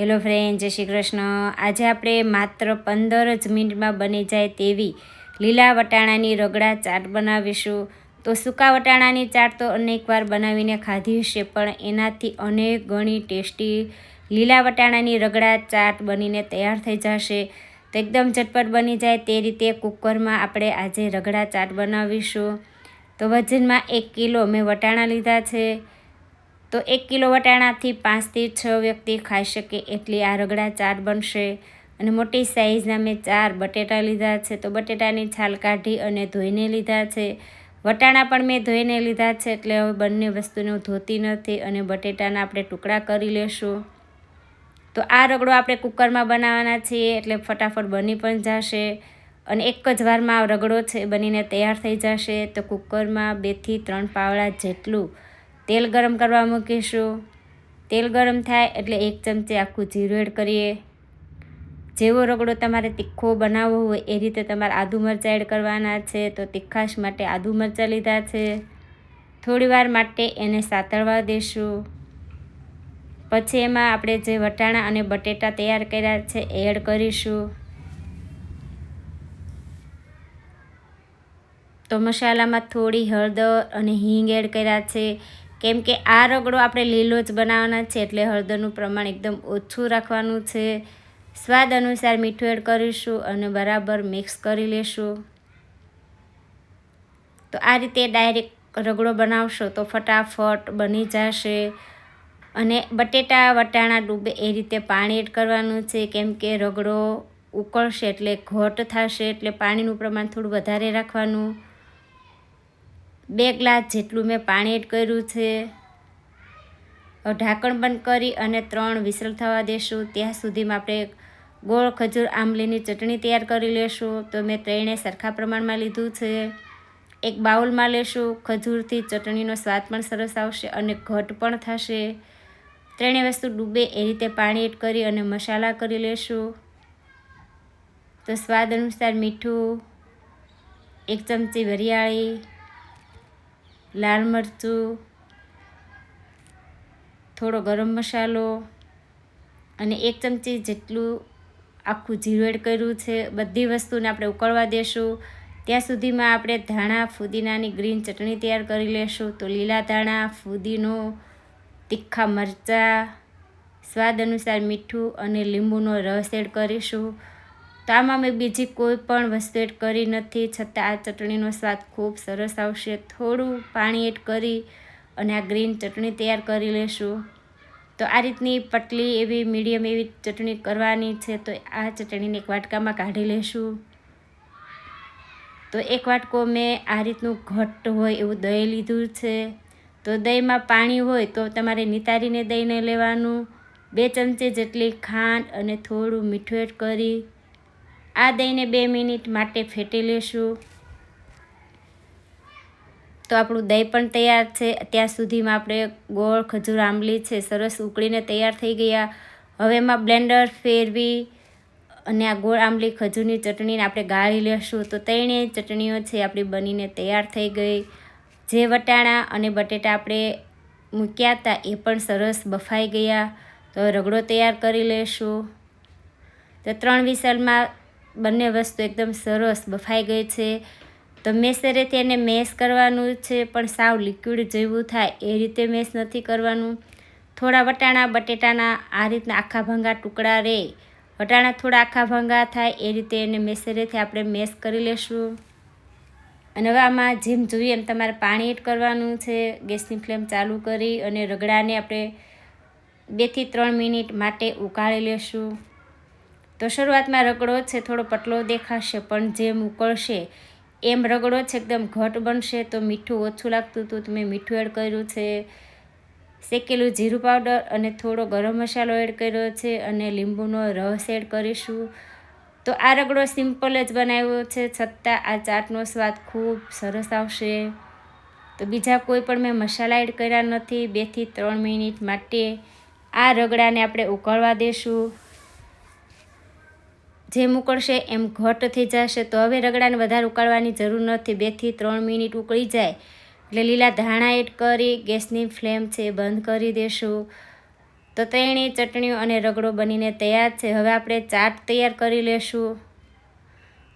Hello friend, જય શ્રી કૃષ્ણ. આજે આપણે માત્ર પંદર જ મિનિટમાં બની જાય તેવી લીલા વટાણાની રગડા ચાટ બનાવીશું. તો સૂકા વટાણાની ચાટ તો અનેકવાર બનાવીને ખાધી હશે, પણ એનાથી અનેક ગણી ટેસ્ટી લીલા વટાણાની રગડા ચાટ બનીને તૈયાર થઈ જશે. તો એકદમ ઝટપટ બની જાય તે રીતે કુકરમાં આપણે આજે રગડા ચાટ બનાવીશું. તો વજનમાં એક કિલો મેં વટાણા લીધા છે. તો એક કિલો વટાણાથી પાંચથી છ વ્યક્તિ ખાઈ શકે એટલી આ રગડા ચાટ બનશે. અને મોટી સાઈઝના મેં ચાર બટેટા લીધા છે, તો બટેટાની છાલ કાઢી અને ધોઈને લીધા છે. વટાણા પણ મેં ધોઈને લીધા છે, એટલે હવે બંને વસ્તુને હું ધોતી નથી અને બટેટાના આપણે ટુકડા કરી લેશું. તો આ રગડો આપણે કુકરમાં બનાવવાના છીએ, એટલે ફટાફટ બની પણ જશે. અને એક જ વારમાં રગડો છે, બનીને તૈયાર થઈ જશે. તો કુકરમાં બેથી ત્રણ પાવડા જેટલું તેલ ગરમ કરવા મૂકીશું. તેલ ગરમ થાય એટલે એક ચમચી આખું જીરું એડ કરીએ. જેવો રગડો તમારે તીખો બનાવવો હોય એ રીતે તમારે આદુ મરચાં એડ કરવાના છે. તો તીખાશ માટે આદુ મરચાં લીધા છે. થોડીવાર માટે એને સાતળવા દેશું. પછી એમાં આપણે જે વટાણા અને બટેટા તૈયાર કર્યા છે એડ કરીશું. તો મસાલામાં થોડી હળદર અને હિંગ એડ કર્યા છે. કેમ કે આ રગડો આપણે લીલો જ બનાવવાના છે એટલે હળદરનું પ્રમાણ એકદમ ઓછું રાખવાનું છે. સ્વાદ અનુસાર મીઠું એડ કરીશું અને બરાબર મિક્સ કરી લેશું. તો આ રીતે ડાયરેક્ટ રગડો બનાવશો તો ફટાફટ બની જશે. અને બટેટા, વટાણા, ડૂબે એ રીતે પાણી એડ કરવાનું છે કેમ કે રગડો ઉકળશે એટલે ઘટ થશે એટલે પાણીનું પ્રમાણ થોડું વધારે રાખવાનું. બે ગ્લાસ જેટલું મેં પાણી એડ કર્યું છે. ઢાંકણ બંધ કરી અને ત્રણ વિસલ થવા દેશું. ત્યાં સુધીમાં આપણે ગોળ ખજૂર આંબલીની ચટણી તૈયાર કરી લેશું. તો મેં ત્રણે સરખા પ્રમાણમાં લીધું છે. એક બાઉલમાં લેશું. ખજૂરથી ચટણીનો સ્વાદ પણ સરસ આવશે અને ઘટ પણ થશે. ત્રણેય વસ્તુ ડૂબે એ રીતે પાણી એડ કરી અને મસાલા કરી લેશું. તો સ્વાદ અનુસાર મીઠું, એક ચમચી વરિયાળી લાલ મરચું, થોડો ગરમ મસાલો અને એક ચમચી જેટલું આખું જીરું એડ કર્યું છે. બધી વસ્તુને આપણે ઉકળવા દેશું. ત્યાં સુધીમાં આપણે ધાણા, ફુદીનાની ગ્રીન ચટણી તૈયાર કરી લેશું. તો લીલા ધાણા, ફુદીનો, તીખા મરચાં, સ્વાદ અનુસાર મીઠું અને લીંબુનો રસ એડ કરીશું. તો આમાં મેં બીજી કોઈ પણ વસ્તુ એડ કરી નથી. છતાં આ ચટણીનો સ્વાદ ખૂબ સરસ આવશે. થોડું પાણી એડ કરી અને આ ગ્રીન ચટણી તૈયાર કરી લેશું. તો આ રીતની પટલી એવી મીડિયમ એવી ચટણી કરવાની છે તો આ ચટણીને એક વાટકામાં કાઢી લેશું. તો એક વાટકો મેં આ રીતનું ઘટ્ટ હોય એવું દહીં લીધું છે. તો દહીંમાં પાણી હોય તો તમારે નિતારીને દહીંને લેવાનું. બે ચમચી જેટલી ખાંડ અને થોડું મીઠું એડ કરી આ દહીંને બે મિનિટ માટે ફેટી લેશું. તો આપણું દહીં પણ તૈયાર છે. ત્યાં સુધીમાં આપણે ગોળ, ખજૂર, આંબલી છે, સરસ ઉકળીને તૈયાર થઈ ગયા. હવે એમાં બ્લેન્ડર ફેરવી અને આ ગોળ, આંબલી, ખજૂરની ચટણીને આપણે ગાળી લેશું. તો ત્રણેય ચટણીઓ છે આપણી બનીને તૈયાર થઈ ગઈ. જે વટાણા અને બટેટા આપણે મૂક્યા હતા એ પણ સરસ બફાઈ ગયા. તો રગડો તૈયાર કરી લેશું. તો ત્રણ વિસલમાં બંને વસ્તુ એકદમ સરસ બફાઈ ગઈ છે. તો મેસરેથી એને મેશ કરવાનું છે, પણ સાવ લિક્વિડ જેવું થાય એ રીતે મેશ નથી કરવાનું. થોડા વટાણા બટેટાના આ રીતના આખા ભંગા ટુકડા રહે વટાણા થોડા આખા ભંગા થાય એ રીતે એને મેસરેથી આપણે મેશ કરી લેશું. અને હવે આમાં જેમ જોઈએ એમ તમારે પાણી એડ કરવાનું છે. ગેસની ફ્લેમ ચાલુ કરી અને રગડાને આપણે બેથી ત્રણ મિનિટ માટે ઉકાળી લેશું. તો શરૂઆતમાં રગડો છે, થોડો પતલો દેખાશે, પણ જેમ ઉકળશે એમ રગડો છે એકદમ ઘટ બનશે. તો મીઠું ઓછું લાગતું હતું, તો મેં મીઠું એડ કર્યું છે. શેકેલું જીરું પાવડર અને થોડો ગરમ મસાલો એડ કર્યો છે અને લીંબુનો રસ એડ કરીશું. તો આ રગડો સિમ્પલ જ બનાવ્યો છે, છતાં આ ચાટનો સ્વાદ ખૂબ સરસ આવશે. તો બીજા કોઈ પણ મેં મસાલા એડ કર્યા નથી. બેથી ત્રણ મિનિટ માટે આ રગડાને આપણે ઉકળવા દેશું. જેમ ઉકળશે એમ ઘટ થઈ જશે. તો હવે રગડાને વધારે ઉકાળવાની જરૂર નથી. બેથી ત્રણ મિનિટ ઉકળી જાય. એટલે લીલા ધાણા એડ કરી, ગેસની ફ્લેમ છે બંધ કરી દેશું. તો ત્રણેય ચટણીઓ અને રગડો બનીને તૈયાર છે. હવે આપણે ચાટ તૈયાર કરી લેશું.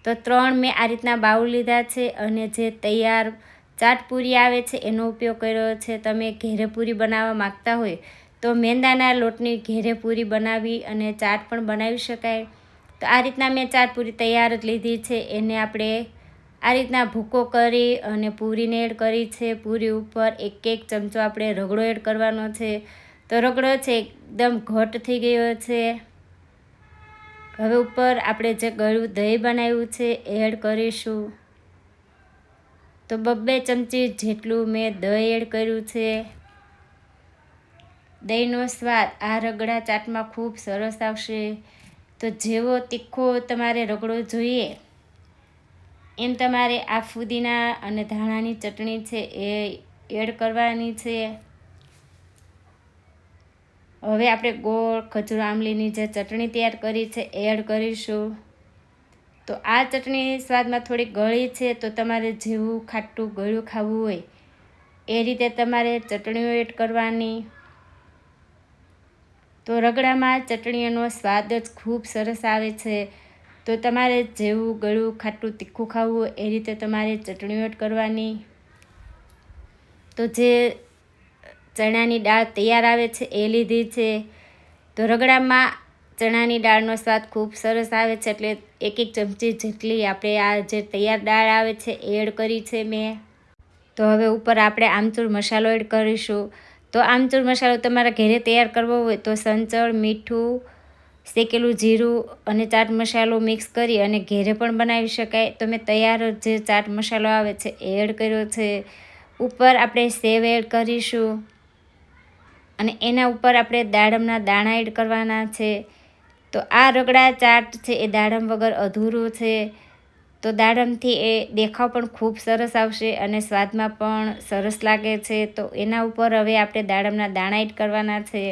તો ત્રણ મેં આ રીતના બાઉલ લીધા છે અને જે તૈયાર ચાટ પૂરી આવે છે એનો ઉપયોગ કર્યો છે. તમે ઘેરે પૂરી બનાવવા માગતા હોય તો મેંદાના લોટની ઘેરે પૂરી બનાવી અને ચાટ પણ બનાવી શકાય. તો આ રીતના મેં ચાટ પૂરી તૈયાર જ લીધી છે. એને આપણે આ રીતના ભૂકો કરી અને પૂરીને એડ કરી છે. પૂરી ઉપર એક એક ચમચો આપણે રગડો એડ કરવાનો છે. તો રગડો છે એકદમ ઘટ થઈ ગયો છે. હવે ઉપર આપણે જે ગળ્યું દહીં બનાવ્યું છે એડ કરીશું. તો બબ્બે ચમચી જેટલું મેં દહીં એડ કર્યું છે. દહીંનો સ્વાદ આ રગડા ચાટમાં ખૂબ સરસ આવશે. તો જેવો તીખો તમારે રગડો જોઈએ, એમ તમારે આ ફુદીના અને ધાણાની ચટણી છે એ એડ કરવાની છે. હવે આપણે ગોળ, ખજૂર, આંબલીની જે ચટણી તૈયાર કરી છે એડ કરીશું. તો આ ચટણી સ્વાદમાં થોડી ગળી છે તો તમારે જેવું ખાટું ગળ્યું ખાવું હોય, એ રીતે તમારે ચટણીઓ એડ કરવાની. તો રગડામાં ચટણીનો સ્વાદ જ ખૂબ સરસ આવે છે. તો તમારે જેવું ગળું, ખાટું, તીખું ખાવું એ રીતે તમારે ચટણીઓ એડ કરવાની. તો જે ચણાની દાળ તૈયાર આવે છે એ લીધી છે. તો રગડામાં ચણાની દાળનો સ્વાદ ખૂબ સરસ આવે છે એટલે એક એક ચમચી જેટલી આપણે આ જે તૈયાર દાળ આવે છે એડ કરી છે મેં. તો હવે ઉપર આપણે આમચૂર મસાલો એડ કરીશું. તો આમચૂર મસાલો તમારા ઘરે તૈયાર કરવો હોય તો સંચળ, મીઠું, શેકેલું જીરું અને ચાટ મસાલો મિક્સ કરી અને ઘેરે પણ બનાવી શકાય. તો મેં તૈયાર જે ચાટ મસાલો આવે છે એડ કર્યો છે. ઉપર આપણે સેવ એડ કરીશું. અને એના ઉપર આપણે દાડમના દાણા એડ કરવાના છે. તો આ રગડા ચાટ છે એ દાડમ વગર અધૂરું છે. તો દાડમથી એ દેખાવ પણ ખૂબ સરસ આવશે અને સ્વાદમાં પણ સરસ લાગે છે. તો એના ઉપર હવે આપણે દાડમના દાણા એડ કરવાના છે.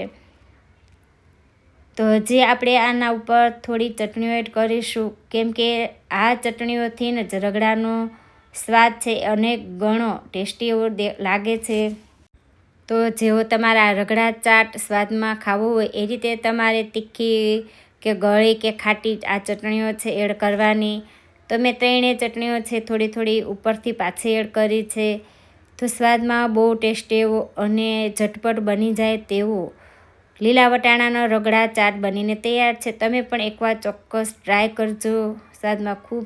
તો હજી આપણે આના ઉપર થોડી ચટણીઓ એડ કરીશું. કેમ કે આ ચટણીઓથી જ રગડાનો સ્વાદ છે અને ઘણો ટેસ્ટી એવો લાગે છે. તો જેવો તમારા રગડા ચાટ સ્વાદમાં ખાવો હોય એ રીતે તમારે તીખી કે ગળી કે ખાટી આ ચટણીઓ છે એડ કરવાની. તો મેં ત્રણેય ચટણીઓ છે થોડી થોડી ઉપરથી પાછી એડ કરી છે. તો સ્વાદમાં બહુ ટેસ્ટી એવો અને ઝટપટ બની જાય તેવો. લીલા વટાણાનો રગડા ચાટ બનીને તૈયાર છે. તમે પણ એકવાર ચોક્કસ ટ્રાય કરજો. સ્વાદમાં ખૂબ